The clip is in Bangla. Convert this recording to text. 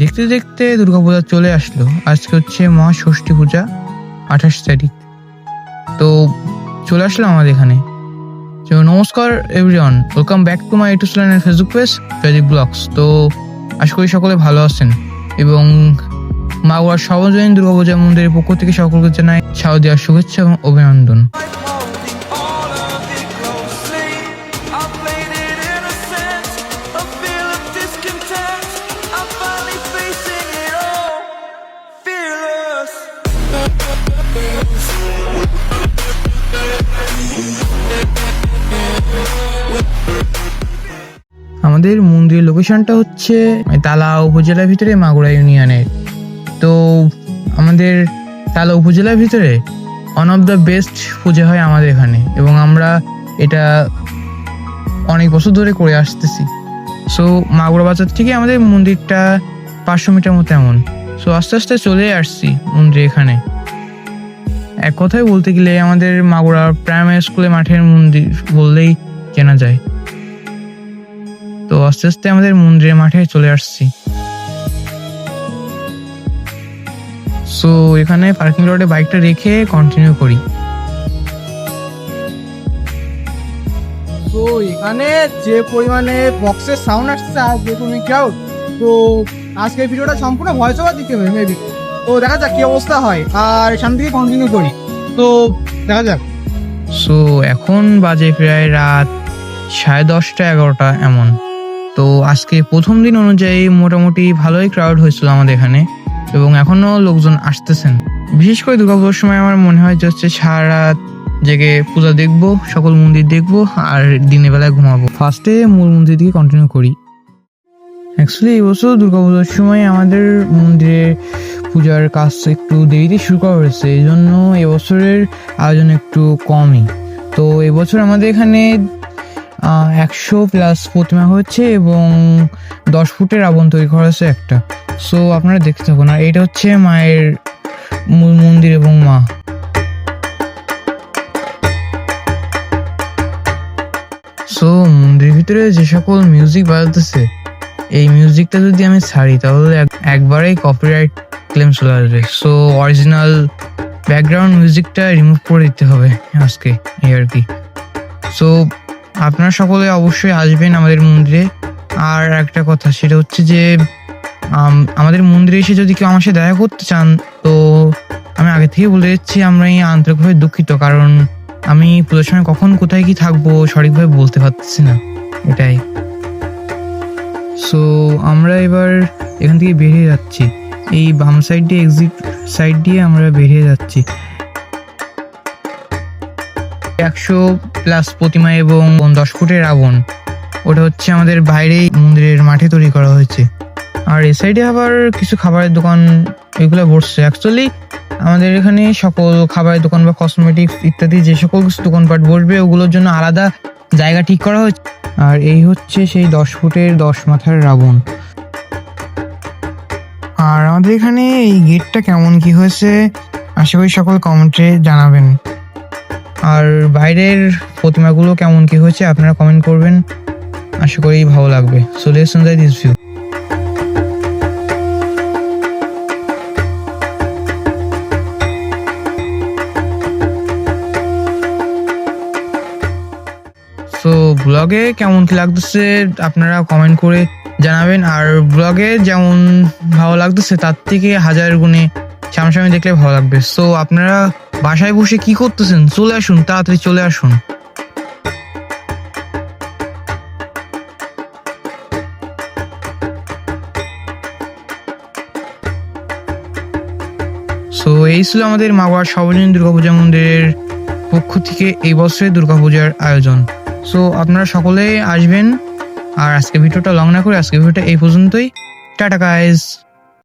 দেখতে দেখতে দুর্গাপূজা চলে আসলো। আজকে হচ্ছে মহাষষ্ঠী পূজা, আঠাশ তারিখ। তো চলে আসলাম আমাদের এখানে। তো নমস্কার everyone welcome back to my YouTube channel Facebook page ফেজিক vlogs তো আশা করি সকলে ভালো আছেন এবং মাগুয়ার সর্বজনীন দুর্গাপূজা মন্দিরের পক্ষ থেকে সকলকে জানাই সাউদিয়ার শুভেচ্ছা এবং অভিনন্দন। আমাদের মন্দিরের লোকেশনটা হচ্ছে তালা উপজেলার ভিতরে মাগুরা ইউনিয়নের। তো আমাদের তালা উপজেলার ভিতরে one of the best puja হয় আমাদের এখানে এবং আমরা এটা অনেক বছর ধরে করে আসতেছি। সো মাগুরা বাজার থেকে আমাদের মন্দিরটা পাঁচশো মিটার মতো এমন। সো আস্তে আস্তে চলে আসছি মন্দির এখানে। এক কথায় বলতে গেলে আমাদের মাগুরা প্রাইমারি স্কুলের মাঠের মন্দির বললেই চেনা যায়। তো আস্তে আস্তে আমাদের মন্দিরের মাঠে চলে আসছি। সো এখানে পার্কিং লটে বাইকটা রেখে কন্টিনিউ করি। তো এখানে যে পরিমাণে বক্সের সাউন্ড আসছে আর দেখুন ক্রাউড তো, আজকের ভিডিওটা সম্পূর্ণ ভয়েস ওভার দিতে হবে মেবি তো দেখা যাক কি অবস্থা হয়। আর এখান থেকে কন্টিনিউ করি। তো দেখা যাক। সো এখন বাজে প্রায় রাত সাড়ে দশটা, এগারোটা এমন। তো আজকে প্রথম দিন অনুযায়ী মোটামুটি ভালোই ক্রাউড হয়েছিল আমাদের এখানে এবং এখনও লোকজন আসতেছেন। বিশেষ করে দুর্গাপুজোর সময় আমার মনে হয় যে হচ্ছে সারা রাত জেগে পূজা দেখব, সকল মন্দির দেখব আর দিনের বেলায় ঘুমাবো। ফার্স্টে মূল মন্দির দিকে কন্টিনিউ করি। অ্যাকচুয়ালি এই বছর দুর্গাপুজোর সময় আমাদের মন্দিরে পূজার কাজ একটু দেরিতে শুরু করা হয়েছে, এই জন্য এবছরের আয়োজন একটু কমই। তো এবছর আমাদের এখানে একশো প্লাস প্রতিমা হচ্ছে এবং দশ ফুটের আবন তৈরি করা হয়েছে একটা। সো আপনারা দেখতে থাকুন, আর এটা হচ্ছে মায়ের মূল মন্দির এবং মা। সো মন্দিরের ভিতরে যে সকল মিউজিক বাজাতেছে, এই মিউজিকটা যদি আমি ছাড়ি, তাহলে এক- একবারেই কপিরাইট ক্লেম চলে আসবে। সো অরিজিনাল ব্যাকগ্রাউন্ড মিউজিকটা রিমুভ করে দিতে হবে আজকে এই আর কি। সো আপনারা সকলে অবশ্যই আসবেন আমাদের মন্দিরে। আর একটা কথা সেটা হচ্ছে যে আম, আমাদের মন্দিরে এসে যদি কেউ আমার সাথে দেখা করতে চান তো আমি আগে থেকে বলে দিচ্ছি আমরা এই আন্তরিকভাবে দুঃখিত। কারণ আমি পুজোর সময় কখন কোথায় কি থাকব সঠিকভাবে বলতে পারতেছি না এটাই। সো আমরা এবার এখান থেকে বেরিয়ে যাচ্ছি। এই বাম সাইড দিয়ে এক্সিট সাইড দিয়ে আমরা বেরিয়ে যাচ্ছি। একশো প্লাস প্রতিমা এবং দশ ফুটের রাবণ ওটা হচ্ছে আমাদের বাইরেই মন্দিরের মাঠে তৈরি করা হয়েছে। আর এ সাইডে আবার কিছু খাবারের দোকান এগুলো বসছে। অ্যাকচুয়ালি আমাদের এখানে সকল খাবারের দোকান বা কসমেটিক্স ইত্যাদি যে সকল দোকানপাট বসবে, ওগুলোর জন্য আলাদা জায়গা ঠিক করা হয়েছে। আর এই হচ্ছে সেই দশ ফুটের দশ মাথার রাবণ আমাদের এখানে এই গেটটা কেমন কি হয়েছে, আশা করি সকল কমেন্টে জানাবেন। আর বাইরের প্রতিমাগুলো কেমন কি হয়েছে আপনারা কমেন্ট করবেন, আশা করি ভালো লাগবে। So let's enjoy this view ব্লগে কেমন কি লাগতেছে আপনারা কমেন্ট করে জানাবেন। আর ব্লগে যেমন ভালো লাগতেছে, তার থেকে হাজার গুণে সামনাসামনি দেখলে ভালো লাগবে। সো আপনারা বাসায় বসে কি করতেছেন? চলে আসুন, তাড়াতাড়ি চলে আসুন। সো এই ছিল আমাদের মাগোয়ার সর্বজনীন দুর্গাপূজা মন্দিরের পক্ষ থেকে এই বছরের দুর্গাপূজার আয়োজন। সো আপনারা সকলেই আসবেন। আর আজকে ভিডিওটা লং না করে, আজকে ভিডিওটা এই পর্যন্তই। Tata guys